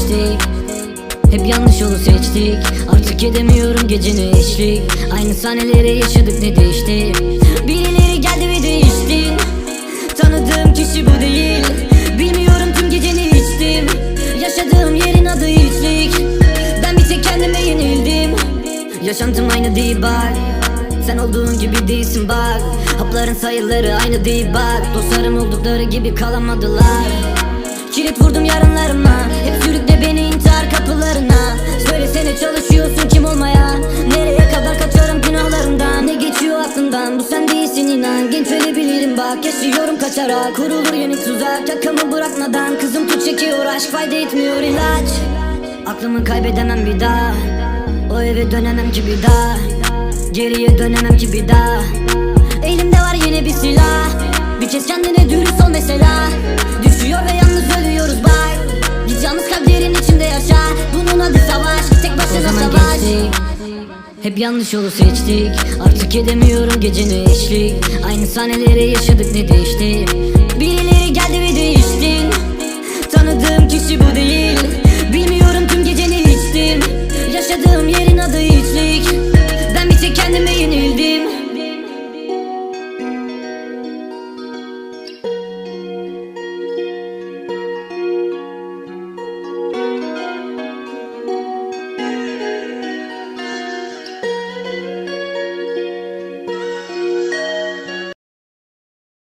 zaman gençtik hep yanlış yolu seçtik. Artık edemiyorum gecenin eşlik. Aynı sahneleri yaşadık ne değişti? Birileri geldi ve değişti. Tanıdığım kişi bu değil. Bilmiyorum tüm geceni içtim. Yaşadığım yerin adı hiçlik. Ben bir tek kendime yenildim. Yaşantım aynı değil bak. Sen olduğun gibi değilsin bak. Hapların sayıları aynı değil bak. Dostlarım oldukları gibi kalamadılar. Kilit vurdum yarınlarıma çalışıyorsun kim olmaya. Nereye kadar kaçarım günahlarımdan Ne geçiyor aklından bu sen değilsin inan. Genç ölebilirim bak. Yaşıyorum kaçarak Kurulur yeni tuzak yakamı bırakmadan Kızım tut çekiyor. Aşk fayda etmiyor ilaç. Aklımı kaybedemem bir daha. O eve dönemem ki bir daha. Geriye dönemem ki bir daha. Elimde var yine bir silah. Bir kez kendine dürüst ol mesela. Düşüyor ve Hep yanlış yolu seçtik. Artık edemiyorum gecene eşlik. Aynı sahneleri yaşadık ne değişti? Birileri geldi ve değiştin Tanıdığım kişi bu değil.